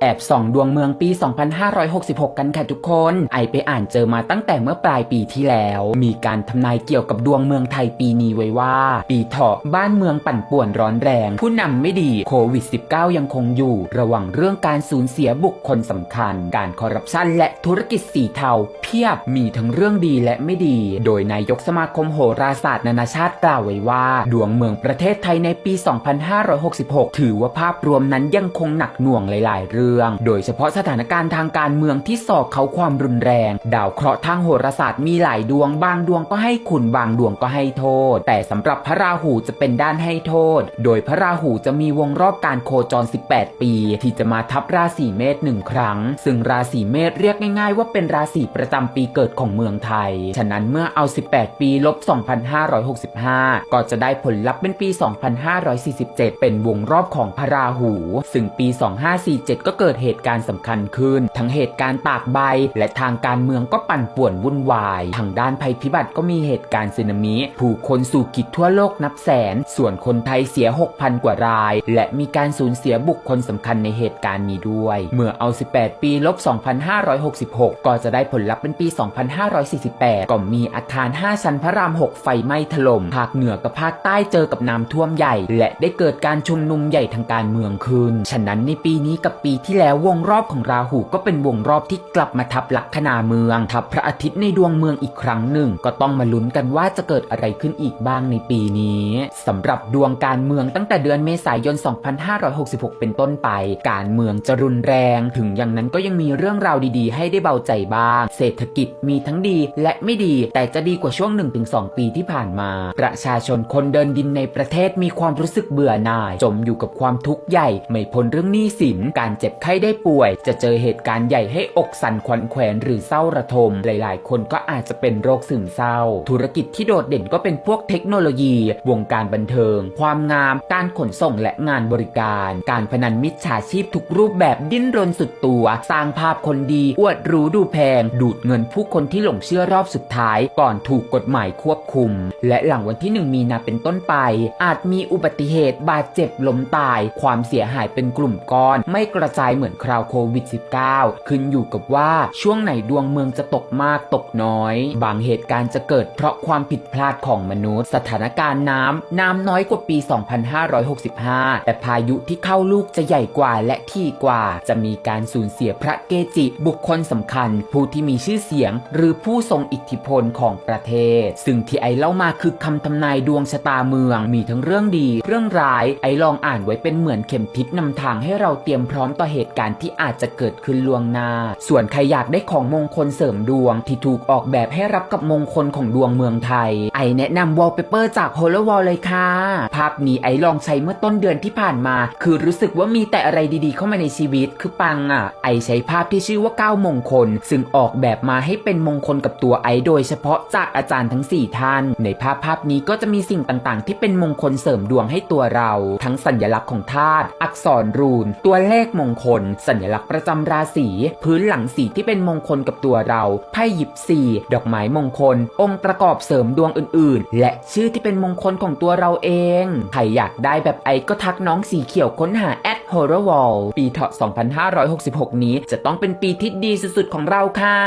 แอบส่องดวงเมืองปี 2566 กันค่ะทุกคน ไอไปอ่านเจอมาตั้งแต่เมื่อปลายปีที่แล้ว มีการทำนายเกี่ยวกับดวงเมืองไทยปีนี้ไว้ว่า ปีเถาะบ้านเมืองปั่นป่วนร้อนแรง ผู้นำไม่ดีโควิด -19 ยังคงอยู่ ระวังเรื่องการสูญเสียบุคคลสำคัญ การคอร์รัปชันและธุรกิจสีเทา เพียบมีทั้งเรื่องดีและไม่ดี โดยนายกสมาคมโหราศาสตร์นานาชาติกล่าวไว้ว่า ดวงเมืองประเทศไทยในปี 2566 ถือว่าภาพรวมนั้นยังคงหนักหน่วงหลาย ๆ เรื่องโดยเฉพาะสถานการณ์ทางการเมืองที่สอกเขาความรุนแรง ดาวเคราะห์ทางโหราศาสตร์มีหลายดวง บางดวงก็ให้คุณบางดวงก็ให้โทษ แต่สำหรับพระราหูจะเป็นด้านให้โทษ โดยพระราหูจะมีวงรอบการโคจร 18 ปี ที่จะมาทับราศีเมษหนึ่งครั้ง ซึ่งราศีเมษเรียกง่ายๆ ว่าเป็นราศีประจำปีเกิดของเมืองไทย ฉะนั้นเมื่อเอา 18 ปีลบ 2565 ก็จะได้ผลลัพธ์เป็นปี 2547 เป็นวงรอบของพระราหู ซึ่งปี 2547 ก็เกิดเหตุการณ์สำคัญขึ้น ทั้งเหตุการณ์ตากใบ และทางการเมืองก็ปั่นป่วนวุ่นวาย ทางด้านภัยพิบัติก็มีเหตุการณ์สึนามิ ผู้คนสู่กิจทั่วโลกนับแสน ส่วนคนไทยเสีย 6,000 กว่าราย และมีการสูญเสียบุคคลสำคัญในเหตุการณ์นี้ด้วย เมื่อเอา 18 ปีลบ 2566 ก็จะได้ผลลัพธ์เป็นปี 2548 ก็มีอาคาร 5 ชั้นพระราม 6 ไฟไหม้ถล่ม ภาคเหนือกับภาคใต้เจอกับน้ำท่วมใหญ่ และได้เกิดการชุมนุมใหญ่ทางการเมืองขึ้น ฉะนั้นในปีนี้กับปีที่แล้ววงรอบของราหูก็เป็นวงรอบที่กลับมาทับลัคนาเมืองทับพระอาทิตย์ในดวงเมืองอีกครั้งหนึ่ง ก็ต้องมาลุ้นกันว่าจะเกิดอะไรขึ้นอีกบ้างในปีนี้สำหรับดวงการเมืองตั้งแต่เดือนเมษายน 2566 เป็นต้นไป การเมืองจะรุนแรง ถึงอย่างนั้นก็ยังมีเรื่องราวดีๆ ให้ได้เบาใจบ้าง เศรษฐกิจมีทั้งดีและไม่ดี แต่จะดีกว่าช่วง 1-2 ปีที่ผ่านมา ประชาชนคนเดินดินในประเทศมีความรู้สึกเบื่อหน่าย จมอยู่กับความทุกข์ใหญ่ ไม่พ้นเรื่องหนี้สินการเจ็บไข้ได้ป่วย จะเจอเหตุการณ์ใหญ่ให้อกสั่นขวัญแขวนหรือเศร้าระทม หลายๆ คนก็อาจจะเป็นโรคซึมเศร้า ธุรกิจที่โดดเด่นก็เป็นพวกเทคโนโลยี วงการบันเทิง ความงาม การขนส่งและงานบริการ การพนันมิจฉาชีพทุกรูปแบบดิ้นรนสุดตัว สร้างภาพคนดี อวดรู้ดูแพง ดูดเงินผู้คนที่หลงเชื่อรอบสุดท้าย ก่อนถูกกฎหมายควบคุม และหลังวันที่ 1 มีนาเป็นต้นไป อาจมีอุบัติเหตุบาดเจ็บล้มตาย ความเสียหายเป็นกลุ่มก้อน ไม่กระจายเหมือนคราวโควิด -19 ขึ้นอยู่กับว่าช่วงไหนดวงเมืองจะตกมากตกน้อย บางเหตุการณ์จะเกิดเพราะความผิดพลาดของมนุษย์ สถานการณ์น้ำน้ำน้อยกว่าปี 2565 แต่พายุที่เข้าลูกจะใหญ่กว่าและที่กว่า จะมีการสูญเสียพระเกจิ บุคคลสำคัญ ผู้ที่มีชื่อเสียง หรือผู้ทรงอิทธิพลของประเทศ ซึ่งที่ไอเล่ามาคือคำทำนายดวงชะตาเมือง มีทั้งเรื่องดี เรื่องร้าย ไอลองอ่านไว้เป็นเหมือนเข็มทิศนำทางให้เราเตรียมพร้อมต่อเหตุการณ์ที่อาจจะเกิดขึ้นล่วงหน้า ส่วนใครอยากได้ของมงคลเสริมดวง ที่ถูกออกแบบให้รับกับมงคลของดวงเมืองไทย ไอแนะนำวอลเปเปอร์จาก h o l o w a l l เลยค่ะ ภาพนี้ไอลองใช้เมื่อต้นเดือนที่ผ่านมา คือรู้สึกว่ามีแต่อะไรดีๆ เข้ามาในชีวิตคือปังอะ ไอใช้ภาพที่ชื่อว่าก้ามงคล ซึ่งออกแบบมาให้เป็นมงคลกับตัวไอโดยเฉพาะจากอาจารย์ทั้ง 4 ท่าน ในภาพภาพนี้ก็จะมีสิ่งต่างๆ ที่เป็นมงคลเสริมดวงให้ตัวเรา ทั้งสัญลักษณ์ของธาตุอักษรรูน ตัวเลขมงคล สัญลักษณ์ประจำราศีพื้นหลังสีที่เป็นมงคลกับตัวเราไพ่หยิบสีดอกไม้มงคล องค์ประกอบเสริมดวงอื่นๆ และชื่อที่เป็นมงคลของตัวเราเองใครอยากได้แบบไอก็ทักน้องสีเขียวค้นหาแอด horror wall ปีเถาะ 2566 นี้จะต้องเป็นปีที่ดีสุดๆของเราค่ะ